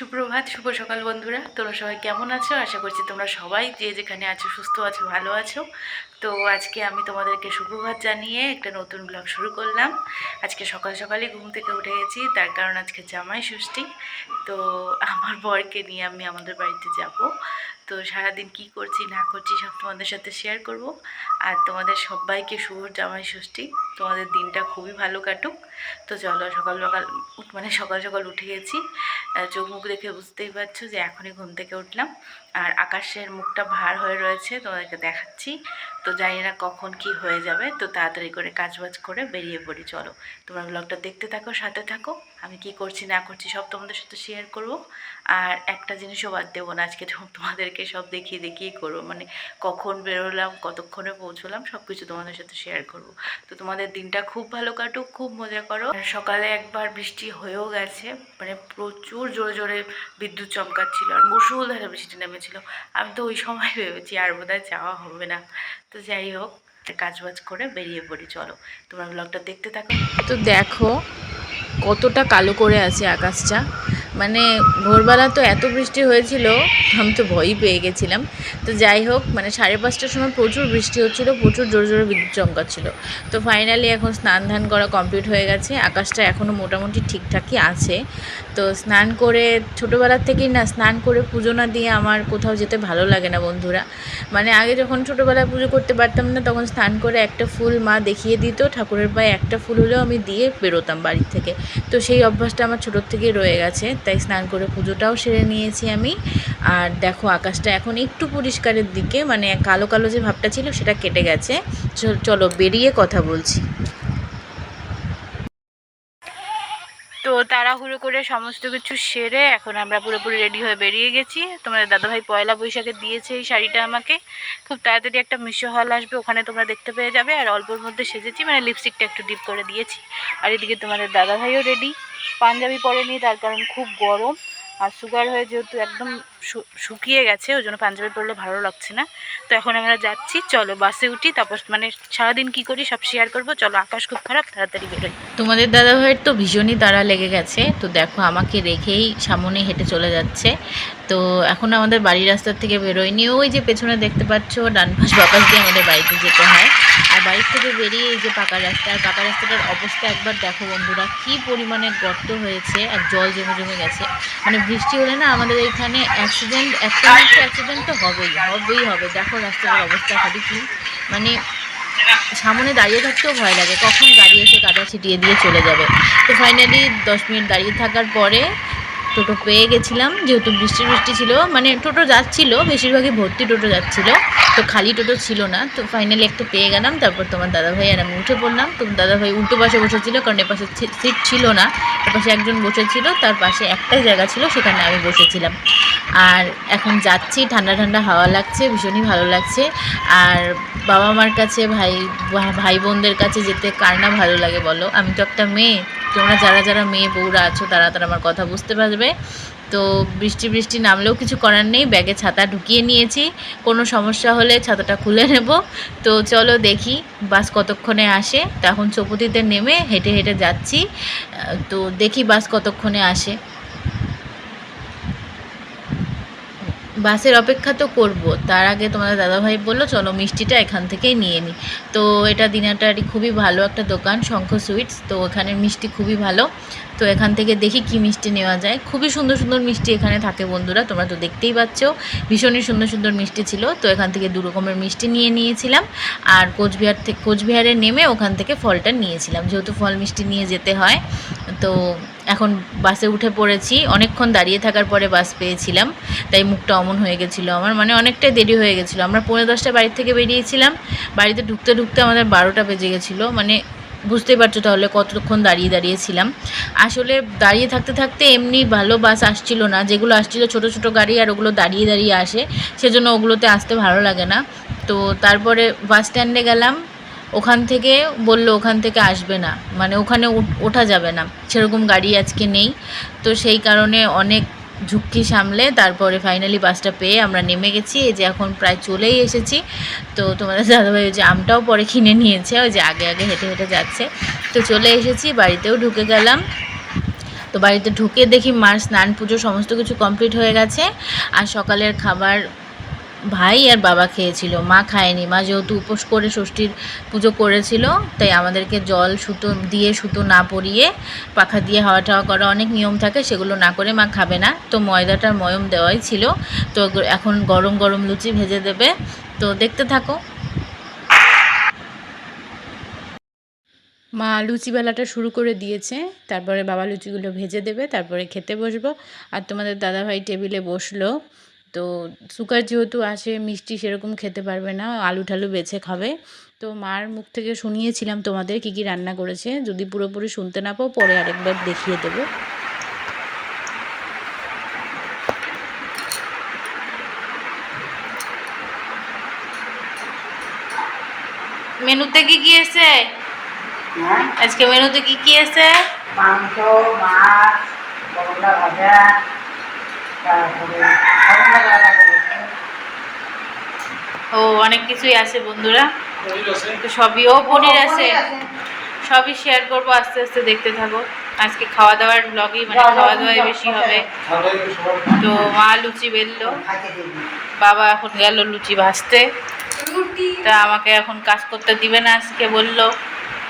সুপ্রভাত, শুভ সকাল বন্ধুরা। তোমরা সবাই কেমন আছো? আশা করছি তোমরা সবাই যে যেখানে আছো, সুস্থ আছো, ভালো আছো। তো আজকে আমি তোমাদেরকে সুপ্রভাত জানিয়ে একটা নতুন ব্লগ শুরু করলাম। আজকে সকাল সকালে ঘুম থেকে উঠে গেছি, তার কারণ আজকে জামাই ষষ্ঠী। তো আমার বরকে নিয়ে আমি আমাদের বাড়িতে যাব। তো সারাদিন কি করছি, না করছি সব তোমাদের সাথে শেয়ার করব। আর তোমাদের সবাইকে শুভ জামাই ষষ্ঠী। তোমাদের দিনটা খুবই ভালো কাটুক। তো চলো সকাল সকাল মানে সকাল সকাল উঠে গেছি। চোখ মুখ দেখে বুঝতেই পারছ যে এখনই ঘুম থেকে উঠলাম। আর আকাশের মুখটা ভার হয়ে রয়েছে, তোমাদেরকে দেখাচ্ছি। তো জানি না কখন কি হয়ে যাবে, তো তাড়াতাড়ি করে কাজবাজ করে বেরিয়ে পড়ি, চলো। তোমরা ব্লগটা দেখতে থাকো, সাথে থাকো। আমি কি করছি, না করছি, সব তোমাদের সাথে শেয়ার করব। আর একটা জিনিসও বাদ দেবো না, আজকে তোমাদেরকে সব দেখিয়ে দেখিয়ে করব। মানে কখন বেরোলাম, কতক্ষণে পৌঁছলাম সব কিছু তোমাদের সাথে শেয়ার করব। তো তোমাদের দিনটা খুব ভালো কাটুক, খুব মজা করো। সকালে একবার বৃষ্টি হয়েও গেছে মানে প্রচুর জোরে জোরে বিদ্যুৎ চমকাচ্ছিল। আর মুসুলধারে বৃষ্টি নেমেছিল আমি তো ওই সময় ভেবেছি আর বোধহয় যাওয়া হবে না। তো যাই হোক কাজবাজ করে বেরিয়ে পড়ি, চলো। তোমরা ব্লগটা দেখতে থাকো। তো দেখো, কতটা কালো করে আছে আকাশটা। মানে ভোরবেলা তো এত বৃষ্টি হয়েছিল, আমি তো ভয়ই পেয়ে গেছিলাম। তো যাই হোক মানে সাড়ে পাঁচটার সময় প্রচুর বৃষ্টি হচ্ছিল, প্রচুর জোরে জোরে বিদ্যুৎ চমকাচ্ছিল। তো ফাইনালি এখন স্নান ধান করা কমপ্লিট হয়ে গেছে। আকাশটা এখনও মোটামুটি ঠিকঠাকই আছে। তো স্নান করে ছোটোবেলার থেকেই না স্নান করে পুজো না দিয়ে আমার কোথাও যেতে ভালো লাগে না বন্ধুরা। মানে আগে যখন ছোটোবেলায় পুজো করতে পারতাম না, তখন স্নান করে একটা ফুল মা দেখিয়ে দিত, ঠাকুরের পায়ে একটা ফুল হলেও আমি দিয়ে বেরোতাম বাড়ির থেকে। তো সেই অভ্যাসটা আমার ছোটোর থেকেই রয়ে গেছে, তাই স্নান করে পুজোটাও সেরে নিয়েছি আমি। আর দেখো আকাশটা এখন একটু পরিষ্কারের দিকে মানে কালো কালো যে ভাবটা ছিল সেটা কেটে গেছে। চলো বেরিয়ে কথা বলছি তো তাড়াহুড়ো করে সমস্ত কিছু সেরে এখন আমরা পুরোপুরি রেডি হয়ে বেরিয়ে গেছি। তোমাদের দাদাভাই পয়লা বৈশাখে দিয়েছে এই শাড়িটা আমাকে। খুব তাড়াতাড়ি একটা মিশো হল আসবে, ওখানে তোমরা দেখতে পেয়ে যাবে। আর অল্পর মধ্যে সেজেছি মানে লিপস্টিকটা একটু ডিপ করে দিয়েছি। আর এদিকে তোমাদের দাদাভাইও রেডি পাঞ্জাবি পরে পরেনি, তার কারণ খুব গরম। আর সুগার হয়ে যেহেতু একদম শুকিয়ে গেছে, ওই জন্য পাঞ্জাবি পরলে ভালো লাগছে না। তো এখন আমরা যাচ্ছি, চলো বাসে উঠি, তারপর মানে সারাদিন কি করি সব শেয়ার করব। চলো আকাশ খুব খারাপ, তাড়াতাড়ি বেরোই। তোমাদের দাদাভাইয়ের তো ভীষণই তাড়া লেগে গেছে, তো দেখো আমাকে রেখেই সামনে হেঁটে চলে যাচ্ছে। তো এখন আমাদের বাড়ির রাস্তার থেকে বেরোয়নি। ওই যে পেছনে দেখতে পাচ্ছ ডান পাশ বাপাস দিয়ে আমাদের বাড়িতে যেতে হয়। বাড়ির থেকে বেরিয়ে এই যে পাকা রাস্তা, আর পাকা রাস্তাটার অবস্থা একবার দেখো বন্ধুরা, কি পরিমাণে গর্ত হয়েছে, আর জল জমে জমে গেছে। মানে বৃষ্টি হলে না আমাদের এখানে অ্যাক্সিডেন্ট একটা একটা অ্যাক্সিডেন্ট তো হবেই হবেই হবে। দেখো রাস্তার অবস্থা খালি কি? মানে সামনে দাঁড়িয়ে থাকতেও ভয় লাগে, কখন গাড়ি এসে কাদা ছিটিয়ে দিয়ে চলে যাবে। তো ফাইনালি দশ মিনিট দাঁড়িয়ে থাকার পরে টোটো পেয়ে গেছিলাম, যেহেতু বৃষ্টি বৃষ্টি ছিল মানে টোটো যাচ্ছিল, বেশিরভাগই ভর্তি টোটো যাচ্ছিল, তো খালি টোটো ছিল না, তো ফাইনালি একটা পেয়ে গেলাম, তারপর তোমার দাদাভাই আর আমি উঠে পড়লাম, তো দাদাভাই উল্টো পাশে বসেছিল, কারণ এপাশে সিট ছিল না এপাশে একজন বসেছিল, তার পাশে একটাই জায়গা ছিল, সেখানে আমি বসেছিলাম। আর এখন যাচ্ছি, ঠান্ডা ঠান্ডা হাওয়া লাগছে, ভীষণই ভালো লাগছে, আর বাবা মার কাছে ভাই ভাই বোনদের কাছে যেতে কার না ভালো লাগে বলো? আমি তো একটা মেয়ে তোমরা যারা যারা মেয়ে বউরা আছো, তারা তারা আমার কথা বুঝতে পারবে। তো বৃষ্টি বৃষ্টি নামলেও কিছু করার নেই, ব্যাগে ছাতা ঢুকিয়ে নিয়েছি। কোনো সমস্যা হলে ছাতাটা খুলে নেব। তো চলো দেখি, বাস কতক্ষণে আসে। তখন চৌপতিতে নেমে হেঁটে হেঁটে যাচ্ছি। তো দেখি বাস কতক্ষণে আসে। বাসের অপেক্ষা তো করব। তার আগে তোমাদের দাদাভাই বলল, চলো মিষ্টিটা এখান থেকেই নিয়ে নিই তো এটা দিনাটারই খুবই ভালো একটা দোকান, শঙ্খ সুইটস। তো এখানের মিষ্টি খুবই ভালো। তো এখান থেকে দেখি কি মিষ্টি নেওয়া যায়। খুবই সুন্দর সুন্দর মিষ্টি এখানে থাকে বন্ধুরা, তোমরা তো দেখতেই পাচ্ছ। ভীষণই সুন্দর সুন্দর মিষ্টি ছিল। তো এখান থেকে দু রকমের মিষ্টি নিয়ে নিয়েছিলাম। আর কোচবিহার থেকে কোচবিহারে নেমে ওখান থেকে ফলটা নিয়েছিলাম। যেহেতু ফল মিষ্টি নিয়ে যেতে হয়, তো এখন বাসে উঠে পড়েছি। অনেকক্ষণ দাঁড়িয়ে থাকার পরে বাস পেয়েছিলাম। তাই মুখটা অমন হয়ে গেছিল আমার। মানে অনেকটাই দেরি হয়ে গেছিল। আমরা পৌনে দশটা বাড়ি থেকে বেরিয়েছিলাম। বাড়িতে ঢুকতে ঢুকতে আমাদের বারোটা বেজে গেছিল। মানে বুঝতেই পারছ তাহলে কতক্ষণ দাঁড়িয়ে দাঁড়িয়েছিলাম। আসলে দাঁড়িয়ে থাকতে থাকতে এমনি ভালো বাস আসছিল না। যেগুলো আসছিল ছোট ছোট গাড়ি আর ওগুলো দাঁড়িয়ে দাঁড়িয়ে আসে। সেজন্য ওগুলোতে আসতে ভালো লাগে না। তো তারপরে বাস স্ট্যান্ডে গেলাম। ওখান থেকে বলল, ওখান থেকে আসবে না। মানে ওখানে ওঠা যাবে না। সেরকম গাড়ি আজকে নেই। তো সেই কারণে অনেক ঝুঁকি সামলে তারপরে ফাইনালি বাসটা পেয়ে আমরা নেমে গেছি। এই যে এখন প্রায় চলেই এসেছি। তো তোমাদের দাদাভাই ওই যে আমটাও পরে কিনে নিয়েছে, ওই যে আগে আগে হেঁটে হেঁটে যাচ্ছে। তো চলে এসেছি, বাড়িতেও ঢুকে গেলাম। তো বাড়িতে ঢুকে দেখি মার স্নান পুজো সমস্ত কিছু কমপ্লিট হয়ে গেছে। আর সকালের খাবার ভাই আর বাবা খেয়েছিল, মা খায়নি, মা যেহেতু উপোস করে ষষ্ঠীর পুজো করেছিল, তাই আমাদেরকে জল সুতো দিয়ে সুতো না পরিয়ে পাখা দিয়ে হাওয়া টাওয়া করা অনেক নিয়ম থাকে, সেগুলো না করে মা খাবে না। তো ময়দাটার ময়ম দেওয়াই ছিল, তো এখন গরম গরম লুচি ভেজে দেবে, তো দেখতে থাকো। মা লুচি বেলাটা শুরু করে দিয়েছে, তারপরে বাবা লুচিগুলো ভেজে দেবে, তারপরে খেতে বসবো। আর তোমাদের দাদাভাই টেবিলে বসল তো সুগার যেহেতু আসে মিষ্টি সেরকম খেতে পারবে না আলু ঠালু বেছে খাবে। তো মার মুখ থেকে শুনিয়েছিলাম তোমাদের কী কী রান্না করেছে যদি পুরোপুরি শুনতে না পাও পরে আরেকবার দেখিয়ে দেবো। মেনুতে কি কি এসে হ্যাঁ? আজকে মেনুতে কি কি এসে মাংস মাছ ভাজা তারপরে ও অনেক কিছুই আছে বন্ধুরা। তো সবই ও পনির আছে। সবই শেয়ার করব আস্তে আস্তে দেখতে থাকো। আজকে খাওয়া দাওয়ার ব্লগই মানে খাওয়া দাওয়াই বেশি হবে। তো মা লুচি বেললো। বাবা এখন গেল লুচি ভাজতে। তা আমাকে এখন কাজ করতে দিবে না আজকে বলল।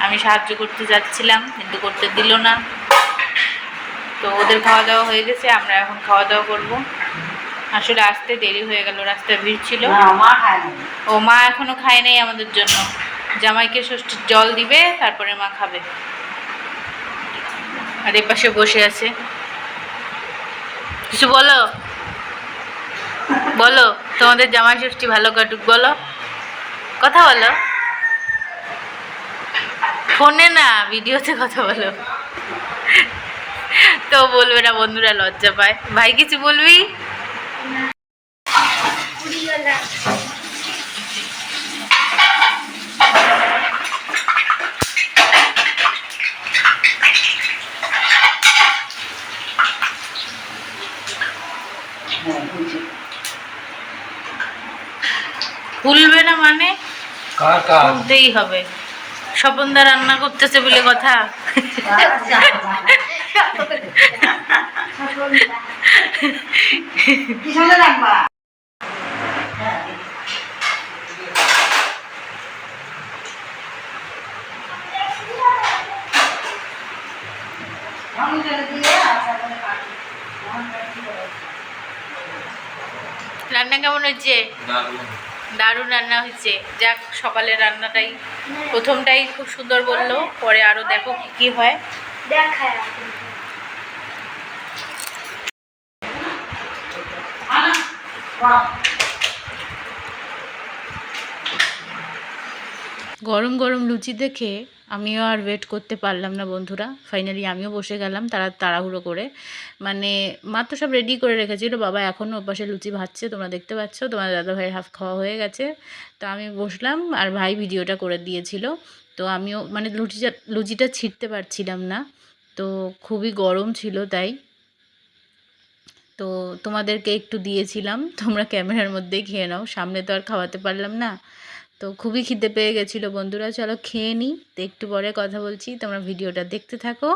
আমি সাহায্য করতে যাচ্ছিলাম কিন্তু করতে দিল না। তো ওদের খাওয়া দাওয়া হয়ে গেছে আমরা এখন খাওয়া দাওয়া করব। আসলে আসতে দেরি হয়ে গেল রাস্তায় ভিড় ছিল। ও মা এখনও খায় নাই আমাদের জন্য। জামাইকে ষষ্ঠীর জল দিবে তারপরে মা খাবে। আর এ পাশে বসে আছে। কিছু বলো? বলো তোমাদের জামাই ষষ্ঠী ভালো কাটুক বলো। কথা বলো। ফোনে না ভিডিওতে কথা বলো। তো বলবে না বন্ধুরা লজ্জা পায়। ভাই কিছু বলবি? ভুলবে না মানে? কার কার? বলতেই হবে। স্বপনদা রান্না করতেছে বলে কথা। কি সঙ্গে রাখবা। রান্না কেমন হয়েছে? দারুণ। রান্না হয়েছে। যাক সকালের রান্নাটাই প্রথমটাই খুব সুন্দর বলল পরে আরও দেখো কি কি হয়। দেখায় গরম গরম লুচি দেখে আমিও আর ওয়েট করতে পারলাম না বন্ধুরা। ফাইনালি আমিও বসে গেলাম তারা তাড়াহুড়ো করে। মানে মা তো সব রেডি করে রেখেছিল, বাবা এখনও ওপাশে লুচি ভাজছে, তোমরা দেখতে পাচ্ছ তোমার দাদা ভাইয়ের হাফ খাওয়া হয়ে গেছে। তো আমি বসলাম আর ভাই ভিডিওটা করে দিয়েছিল। তো আমিও মানে লুচিটা লুচিটা ছিঁড়তে পারছিলাম না। তো খুবই গরম ছিল তাই। তো তোমাদেরকে একটু দিয়েছিলাম। তোমরা ক্যামেরার মধ্যেই খেয়ে নাও। সামনে তো আর খাওয়াতে পারলাম না। তো খুবই খিদে পেয়ে গেছিল বন্ধুরা। চলো খেয়ে নিই তো একটু পরে কথা বলছি। তোমরা ভিডিওটা দেখতে থাকো।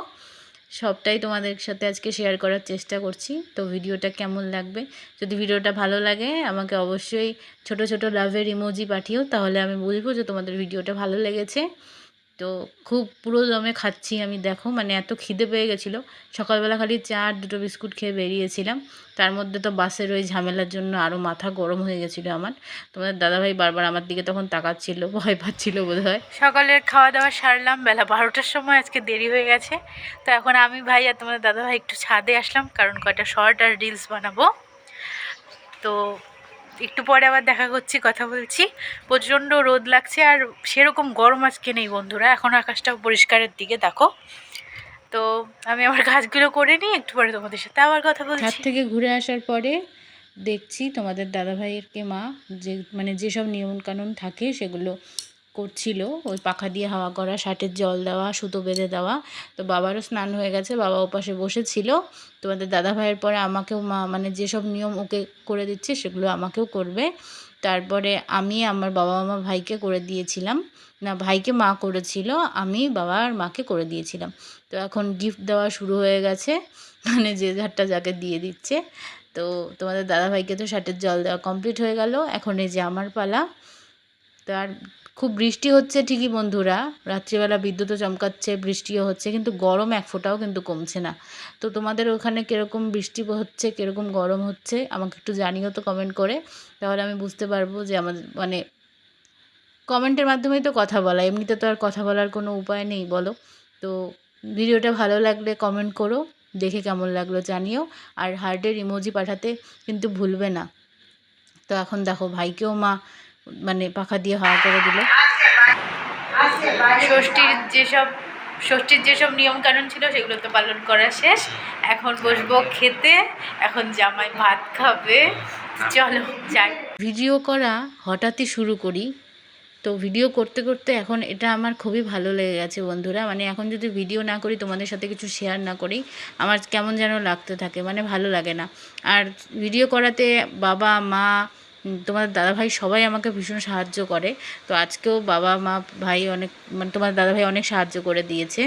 সবটাই তোমাদের সাথে আজকে শেয়ার করার চেষ্টা করছি। তো ভিডিওটা কেমন লাগবে? যদি ভিডিওটা ভালো লাগে, আমাকে অবশ্যই ছোট ছোট লাভের ইমোজি পাঠিও। তাহলে আমি বুঝব যে তোমাদের ভিডিওটা ভালো লেগেছে। তো খুব পুরো দমে খাচ্ছি। আমি দেখো মানে এত খিদে পেয়ে গেছিল। সকালবেলা খালি চা আর দুটো বিস্কুট খেয়ে বেরিয়েছিলাম। তার মধ্যে তো বাসের ওই ঝামেলার জন্য আরও মাথা গরম হয়ে গেছিল আমার। তোমাদের দাদাভাই বারবার আমার দিকে তখন তাকাচ্ছিল, ভয় পাচ্ছিল বোধ হয় সকালের খাওয়া দাওয়া সারলাম, বেলা বারোটার সময়, আজকে দেরি হয়ে গেছে। তো এখন আমি ভাই আর তোমাদের দাদাভাই একটু ছাদে আসলাম, কারণ কয়টা শর্ট আর রিলস বানাবো। তো একটু পরে আবার দেখা করছি, কথা বলছি। প্রচণ্ড রোদ লাগছে আর সেরকম গরম আজকে নেই বন্ধুরা, এখন আকাশটা পরিষ্কারের দিকে, দেখো। তো আমি আমার কাজগুলো করে নিই, একটু পরে তোমাদের সাথে আবার কথা বলছি। হাত থেকে ঘুরে আসার পরে দেখছি তোমাদের দাদাভাইয়েরকে মা, যে মানে যেসব নিয়মকানুন থাকে সেগুলো করছিল, ওই পাখা দিয়ে হাওয়া করা, শার্টের জল দেওয়া, সুতো বেঁধে দেওয়া। তো বাবারও স্নান হয়ে গেছে, বাবা ওপাশে বসেছিল। তোমাদের দাদা ভাইয়ের পরে আমাকেও মা মানে যেসব নিয়ম ওকে করে দিচ্ছে, সেগুলো আমাকেও করবে। তারপরে আমি আমার বাবা মা ভাইকে করে দিয়েছিলাম। না, ভাইকে মা করেছিল, আমি বাবা আর মাকে করে দিয়েছিলাম। তো এখন গিফট দেওয়া শুরু হয়ে গেছে মানে যে যারটা যাকে দিয়ে দিচ্ছে। তো তোমাদের দাদাভাইকে তো শার্টের জল দেওয়া কমপ্লিট হয়ে গেল, এখন এই যে আমার পালা। তো আর খুব বৃষ্টি হচ্ছে ঠিকই বন্ধুরা। রাত্রিবেলা বিদ্যুৎও চমকাচ্ছে, বৃষ্টিও হচ্ছে, কিন্তু গরম এক ফোঁটাও কিন্তু কমছে না। তো তোমাদের ওখানে কীরকম বৃষ্টি হচ্ছে, কীরকম গরম হচ্ছে, আমাকে একটু জানিও তো কমেন্ট করে। তাহলে আমি বুঝতে পারব যে আমাদের মানে কমেন্টের মাধ্যমেই তো কথা বলা, এমনিতে তো আর কথা বলার কোনো উপায় নেই, বলো। তো ভিডিওটা ভালো লাগলে কমেন্ট করো, দেখে কেমন লাগল জানিও। আর হার্টের ইমোজি পাঠাতে কিন্তু ভুলবে না। তো এখন দেখো ভাইকেও মা মানে পাখা দিয়ে হাওয়া করে দিল। ষষ্ঠীর যেসব ষষ্ঠীর যেসব নিয়ম কানুন ছিল সেগুলো তো পালন করা শেষ। এখন বসবো খেতে এখন জামাই ভাত খাবে। চলো যাই। ভিডিও করা হঠাৎই শুরু করি। তো ভিডিও করতে করতে এখন এটা আমার খুবই ভালো লেগে গেছে বন্ধুরা। মানে এখন যদি ভিডিও না করি তোমাদের সাথে কিছু শেয়ার না করি আমার কেমন যেন লাগতে থাকে মানে ভালো লাগে না। আর ভিডিও করাতে বাবা মা তোমার দাদাভাই সবাই আমাকে ভীষণ সাহায্য করে। তো আজকেও বাবা, মা, ভাই অনেক মানে তোমার দাদাভাই অনেক সাহায্য করে দিয়েছে।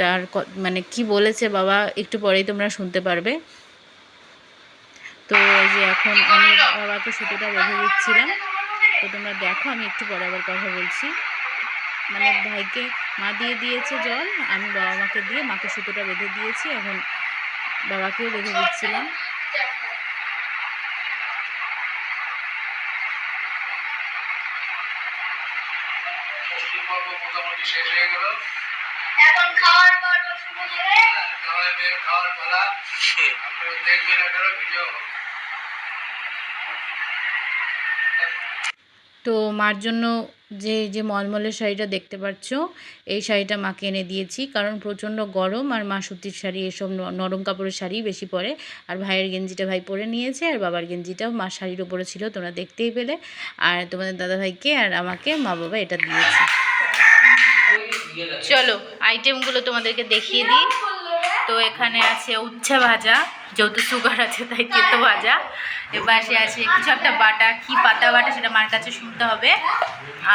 তার মানে কি বলেছে বাবা, একটু পরেই তোমরা শুনতে পারবে। তো এই যে এখন আমি বাবাকে সুতোটা বেঁধে দিচ্ছিলাম। তো তোমরা দেখো, আমি একটু পরে আবার কথা বলছি। মানে ভাইকে, মা দিয়ে দিয়েছে জল, আমি বাবা মাকে দিয়ে মাকে সুতোটা বেঁধে দিয়েছি। এখন বাবাকেও বেঁধে দিচ্ছিলাম ষষ্ঠী পর্ব মোটামুটি শেষ হয়ে গেল। এখন খাওয়ার পর্ব শুরু তাহলে মেয়ের খাওয়ার পালা। আপনারা দেখবেন একটা ভিডিও তো মার জন্য যে যে মলমলের শাড়িটা দেখতে পাচ্ছ এই শাড়িটা মাকে এনে দিয়েছি। কারণ প্রচণ্ড গরম আর মা সুতির শাড়ি এসব ন- নরম কাপড়ের শাড়ি বেশি পরে। আর ভাইয়ের গেঞ্জিটা ভাই পরে নিয়েছে আর বাবার গেঞ্জিটাও মার শাড়ির ওপরে ছিল তোমরা দেখতেই পেলে। আর তোমাদের দাদা ভাইকে আর আমাকে মা বাবা এটা দিয়েছে। চলো আইটেমগুলো তোমাদেরকে দেখিয়ে দিই। তো এখানে আছে উচ্ছে ভাজা, যেহেতু সুগার আছে, তাই তেতো ভাজা। এপাশে আছে কিছু একটা বাটা, কি পাতা বাটা সেটা মার কাছে শুনতে হবে।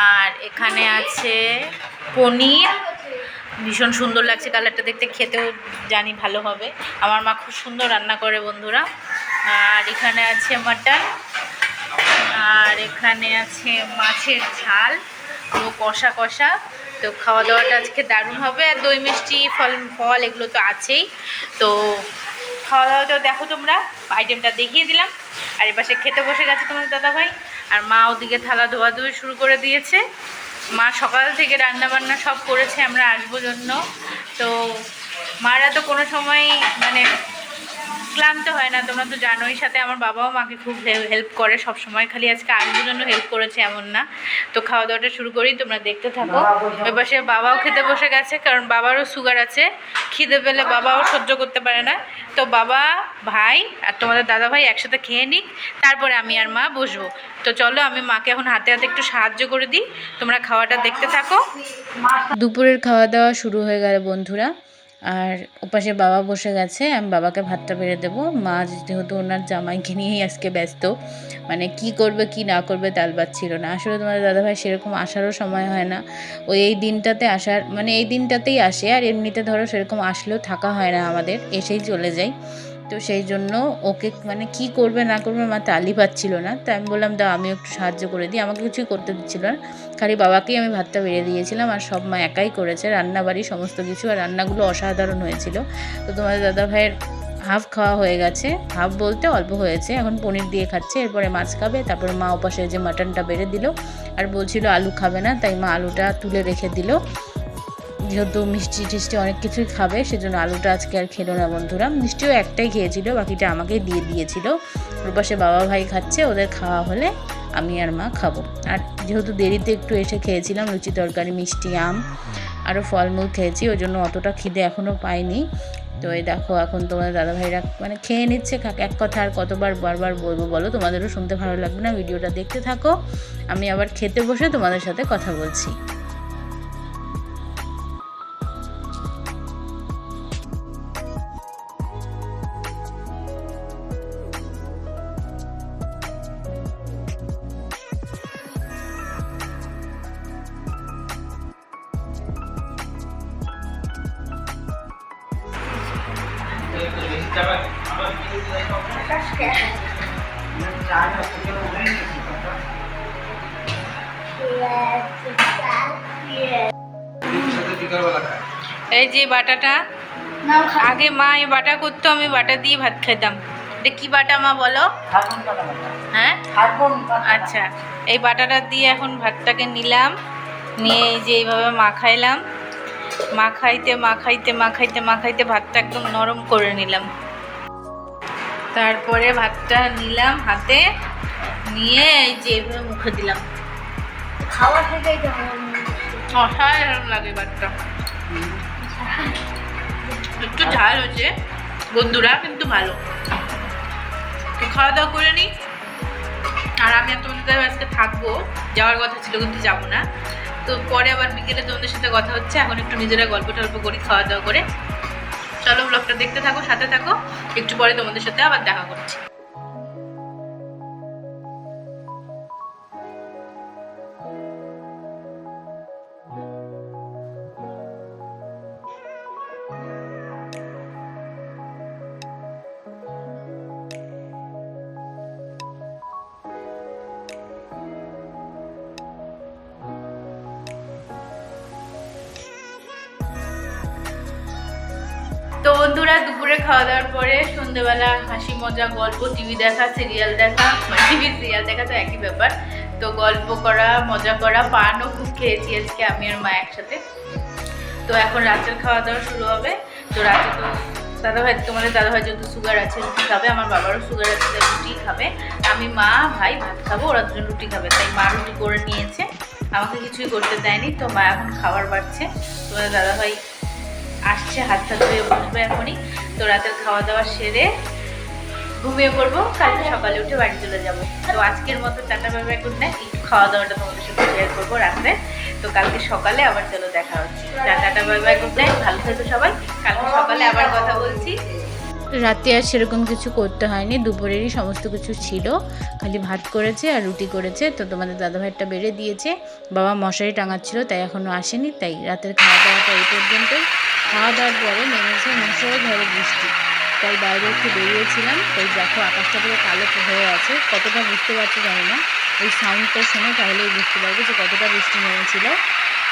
আর এখানে আছে পনির। ভীষণ সুন্দর লাগছে কালারটা দেখতে, খেতেও জানি ভালো হবে। আমার মা খুব সুন্দর রান্না করে বন্ধুরা। আর এখানে আছে মাটন। আর এখানে আছে মাছের ঝাল। পুরো কষা কষা। তো খাওয়া দাওয়াটা আজকে দারুণ হবে আর দই, মিষ্টি, ফল ফল, এগুলো তো আছেই। তো খাওয়া দাওয়াটা দেখো তোমরা আইটেমটা দেখিয়ে দিলাম। আর এপাশে খেতে বসে গেছে তোমার দাদাভাই। আর মা ওদিকে থালা ধোয়া ধুয়ে শুরু করে দিয়েছে। মা সকাল থেকে রান্না বান্না সব করেছে, আমরা আসব জন্য। তো মারা তো কোনো সময় মানে ক্লান্ত হয় না, তোমরা তো জানোই, সাথে আমার বাবাও মাকে খুব হেল্প করে সব সময় খালি আজকে আসব জন্য হেল্প করেছে এমন না। তো খাওয়া দাওয়াটা শুরু করি, তোমরা দেখতে থাকো। ওই পাশে বাবাও খেতে বসে গেছে, কারণ বাবারও সুগার আছে, খিদে পেলে বাবাও সহ্য করতে পারে না। তো বাবা, ভাই আর তোমাদের দাদা ভাই একসাথে খেয়ে নিক, তারপরে আমি আর মা বসবো। তো চলো, আমি মাকে এখন হাতে হাতে একটু সাহায্য করে দিই, তোমরা খাওয়াটা দেখতে থাকো। দুপুরের খাওয়া দাওয়া শুরু হয়ে গেল বন্ধুরা। আর ওপাশে বাবা বসে গেছে, আমি বাবাকে ভাতটা বেড়ে দেবো। মা যেহেতু ওনার জামাইকে নিয়েই আজকে ব্যস্ত মানে কি করবে, কি না করবে তাল ছিল না। আসলে তোমার দাদাভাই সেরকম আসারও সময় হয় না। ওই এই দিনটাতে আসার মানে এই দিনটাতেই আসে, আর এমনিতে ধরো সেরকম আসলেও থাকা হয় না আমাদের, এসেই চলে যাই। তো সেই জন্য ওকে মানে কি করবে না করবে মা তালি পাচ্ছিল না। তো আমি বললাম, দাও আমি একটু সাহায্য করে দিই। আমাকে কিছুই করতে দিচ্ছিল না। খালি বাবাকেই আমি ভাতটা বেড়ে দিয়েছিলাম আর সব মা একাই করেছে। রান্নাবাড়ি সমস্ত কিছু আর রান্নাগুলো অসাধারণ হয়েছিল। তো তোমাদের দাদা ভাইয়ের হাফ খাওয়া হয়ে গেছে। হাফ বলতে অল্প হয়েছে। এখন পনির দিয়ে খাচ্ছে। এরপরে মাছ খাবে। তারপরে মা ওপাশে যে মাটনটা বেড়ে দিল। আর বলছিল, আলু খাবে না। তাই মা আলুটা তুলে রেখে দিল। যেহেতু মিষ্টি টিষ্টি অনেক কিছুই খাবে, সেজন্য আলুটা আজকে আর খেলো না বন্ধুরা। মিষ্টিও একটাই খেয়েছিল, বাকিটা আমাকে দিয়ে দিয়েছিল। ওর পাশে বাবা ভাই খাচ্ছে, ওদের খাওয়া হলে আমি আর মা খাব। আর যেহেতু দেরিতে একটু এসে খেয়েছিলাম, লুচি তরকারি, মিষ্টি, আম, আরও ফলমূল খেয়েছি, ওই জন্য অতটা খিদে এখনও পাইনি। তো এই দেখো, এখন তোমাদের দাদাভাইরা মানে খেয়ে নিচ্ছে এক কথা আর কতবার বারবার বলব বলো, তোমাদেরও শুনতে ভালো লাগবে না, ভিডিওটা দেখতে থাকো। আমি আবার খেতে বসে তোমাদের সাথে কথা বলছি। এই যে বাটাটা, আগে মা এই বাটা করতো, আমি বাটা দিয়ে ভাত খেতাম। কি বাটা মা বলো? হ্যাঁ? আচ্ছা এই বাটাটা দিয়ে এখন ভাতটাকে নিলাম, নিয়ে এই যে এইভাবে মাখাইলাম। মাখাইতে মাখাইতে মাখাইতে মাখাইতে ভাতটা একদম নরম করে নিলাম। তারপরে ভাতটা নিলাম হাতে। নিয়ে এই যে এইভাবে মুখে দিলাম। খাওয়া থেকেই তো অসাধারণ লাগে ভাতটা। একটু ঝাল হচ্ছে। বন্ধুরা কিন্তু ভালো। খাওয়া দাওয়া করে নিই আর আমি আর তোমাদের আজকে থাকব। যাওয়ার কথা ছিল কিন্তু যাব না। তো পরে আবার বিকেলে তোমাদের সাথে কথা হচ্ছে। এখন একটু নিজেরা গল্প টল্প করি খাওয়া দাওয়া করে। চলো ব্লগটা দেখতে থাকো সাথে থাকো। একটু পরে তোমাদের সাথে আবার দেখা করছি। সন্ধ্যেবেলা হাসি মজা গল্প, টিভি দেখা সিরিয়াল দেখা টিভি সিরিয়াল দেখা তো একই ব্যাপার। তো গল্প করা, মজা করা, পানও খুব খেয়েছি আজকে আমি আর মা একসাথে। তো এখন রাতের খাওয়া দাওয়া শুরু হবে। তো রাতে তো দাদা ভাই তোমাদের দাদা ভাই যেহেতু সুগার আছে, রুটি খাবে, আমার বাবারও সুগার আছে, তাই রুটি খাবে। আমি মা, ভাই ভাত খাব, ওরা দুজন রুটি খাবে, তাই মা রুটি করে নিয়েছে। আমাকে কিছুই করতে দেয়নি, তো মা এখন খাবার বাড়ছে। তোমাদের দাদা ভাই আসছে, হাত হাত ধুয়ে বসবে এখনই। তো রাতের খাওয়া দাওয়া সেরে ঘুমিয়ে পড়ব। কালকে সকালে উঠে বাড়ি চলে যাব। তো আজকের মতো টাটা বাবা গুড নাইট। একটু খাওয়া দাওয়াটা তোমাদের সাথে শেয়ার করব রাত্রে। তো কালকে সকালে আবার চলো দেখা হচ্ছে। টাটা বাবা গুড নাইট। ভালো থেকো সবাই। কালকে সকালে আবার কথা বলছি। রাতে আর সেরকম কিছু করতে হয়নি। দুপুরেরই সমস্ত কিছু ছিল। খালি ভাত করেছে আর রুটি করেছে। তো তোমাদের দাদাভাইটা বেড়ে দিয়েছে। বাবা মশারি টাঙাচ্ছিল, তাই এখনও আসেনি। তাই রাতের খাওয়া দাওয়াটা এই পর্যন্তই। খাওয়া দাওয়ার পরে নেমেছে মুসড়ে ধরে বৃষ্টি। তাই বাইরে একটু বেরিয়েছিলাম, তাই দেখো আকাশটা পুরো কালো হয়ে আছে। কতটা বুঝতে পারছি জানি না। এই সাউন্ডটা শুনে তাহলেই বুঝতে পারব যে কতটা বৃষ্টি নেমেছিল।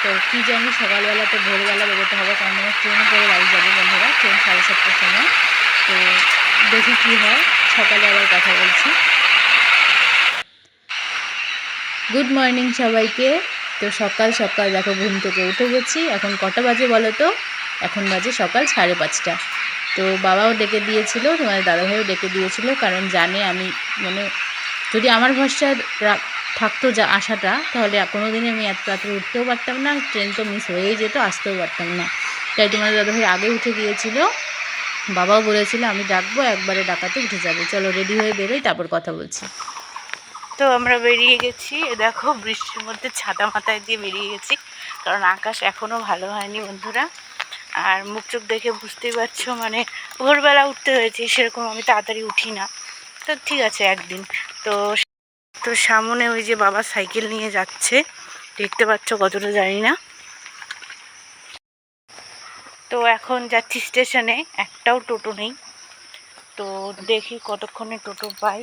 তো কী জানি সকালবেলা তো ভোরবেলা বেরোতে হবে, কারণ আমার ট্রেনে করে বাড়ি যাব বন্ধুরা ট্রেন সাড়ে সাতটার সময়। তো দেখি কি হয়, সকালে আবার কথা বলছি। গুড মর্নিং সবাইকে। তো সকাল সকাল দেখো ঘুম থেকে উঠে গেছি। এখন কটা বাজে বলো তো? এখন বাজে সকাল সাড়ে পাঁচটা। তো বাবাও ডেকে দিয়েছিল, তোমার দাদাভাইও ডেকে দিয়েছিল, কারণ জানে আমি মানে যদি আমার ভরসা থাকতো যা আশাটা, তাহলে কোনো দিনই আমি এত রাত্রে উঠতেও পারতাম না, ট্রেন তো মিস হয়েই যেত, আসতেও পারতাম না। তাই তোমার দাদাভাই আগে উঠে গিয়েছিল, বাবাও বলেছিল, আমি ডাকবো, একবারে ডাকাতে উঠে যাবে। চলো রেডি হয়ে বেরোই, তারপর কথা বলছি। তো আমরা বেরিয়ে গেছি দেখো বৃষ্টির মধ্যে ছাতা মাথায় দিয়ে বেরিয়ে গেছি, কারণ আকাশ এখনও ভালো হয়নি বন্ধুরা। আর মুখ চোখ দেখে বুঝতেই পারছ মানে ভোরবেলা উঠতে হয়েছে, সেরকম আমি তাড়াতাড়ি উঠি না। তো ঠিক আছে একদিন। তো তো সামনে ওই যে বাবা সাইকেল নিয়ে যাচ্ছে, দেখতে পাচ্ছ কতটা জানি না। তো এখন যাচ্ছি স্টেশনে, একটাও টোটো নেই। তো দেখি কতক্ষণে টোটো পাই,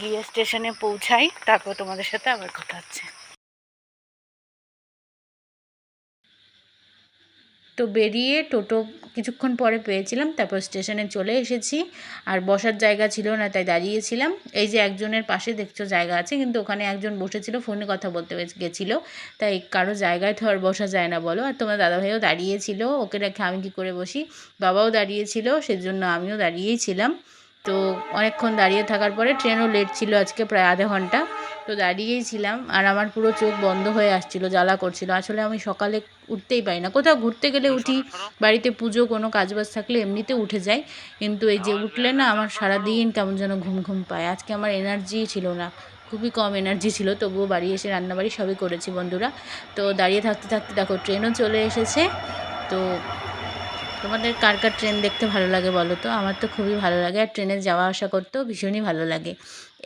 গিয়ে স্টেশনে পৌঁছাই, তারপর তোমাদের সাথে আবার কথা হচ্ছে। তো বেরিয়ে টোটো কিছুক্ষণ পরে পেয়েছিলাম, তারপর স্টেশনে চলে এসেছি। আর বসার জায়গা ছিল না, তাই দাঁড়িয়েছিলাম। এই যে একজনের পাশে দেখছ জায়গা আছে, কিন্তু ওখানে একজন বসেছিল, ফোনে কথা বলতে গেছিল। তাই কারও জায়গায় তো আর বসা যায় না, বলো। আর তোমার দাদাভাইও দাঁড়িয়েছিল, ওকে রেখে আমি কী করে বসি? বাবাও দাঁড়িয়েছিল, সেজন্য আমিও দাঁড়িয়েই ছিলাম। তো অনেকক্ষণ দাঁড়িয়ে থাকার পরে ট্রেনও লেট ছিল আজকে প্রায় আধা ঘণ্টা। তো দাঁড়িয়েই ছিলাম আর আমার পুরো চোখ বন্ধ হয়ে আসছিল, জ্বালা করছিল। আসলে আমি সকালে উঠতেই পারি না। কোথাও ঘুরতে গেলে উঠি, বাড়িতে পুজো কোনো কাজবাজ থাকলে এমনিতে উঠে যাই। কিন্তু এই যে উঠলে না আমার সারাদিন কেমন যেন ঘুম ঘুম পায়। আজকে আমার এনার্জি ছিল না, খুবই কম এনার্জি ছিল। তবুও বাড়ি এসে, রান্নাবাড়ি সবই করেছি বন্ধুরা। তো দাঁড়িয়ে থাকতে থাকতে দেখো, ট্রেনও চলে এসেছে। তো তোমাদের কার কার ট্রেন দেখতে ভালো লাগে বলো তো? আমার তো খুবই ভালো লাগে আর ট্রেনে যাওয়া আসা করতেও ভীষণই ভালো লাগে।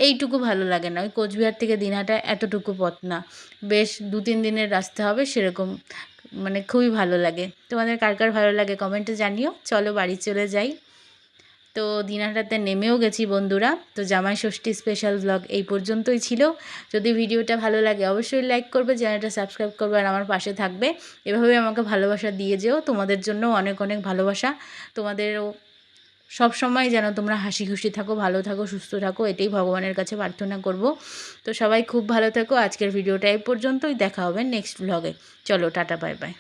এইটুকু ভালো লাগে না ওই কোচবিহার থেকে দিনহাটা এতটুকু পথ না। বেশ দু তিন দিনের রাস্তা হবে সেরকম মানে খুবই ভালো লাগে। তোমাদের কার কার ভালো লাগে কমেন্টে জানিও। চলো বাড়ি চলে যাই। তো দিনাটাতে নেমেও গেছি বন্ধুরা। তো জামাই ষষ্ঠী স্পেশাল ব্লগ এই পর্যন্তই ছিল। যদি ভিডিওটা ভালো লাগে অবশ্যই লাইক করবে, চ্যানেলটা সাবস্ক্রাইব করবে আর আমার পাশে থাকবে। এভাবে আমাকে ভালোবাসা দিয়ে যেও। তোমাদের জন্য অনেক অনেক ভালোবাসা। তোমাদেরও সব সময় যেন তোমরা হাসি খুশি থাকো, ভালো থাকো, সুস্থ থাকো, এটাই ভগবানের কাছে প্রার্থনা করব। তো সবাই খুব ভালো থাকো। আজকের ভিডিওটা এই পর্যন্তই। দেখা হবে নেক্সট ব্লগে চলো, টাটা বাই বাই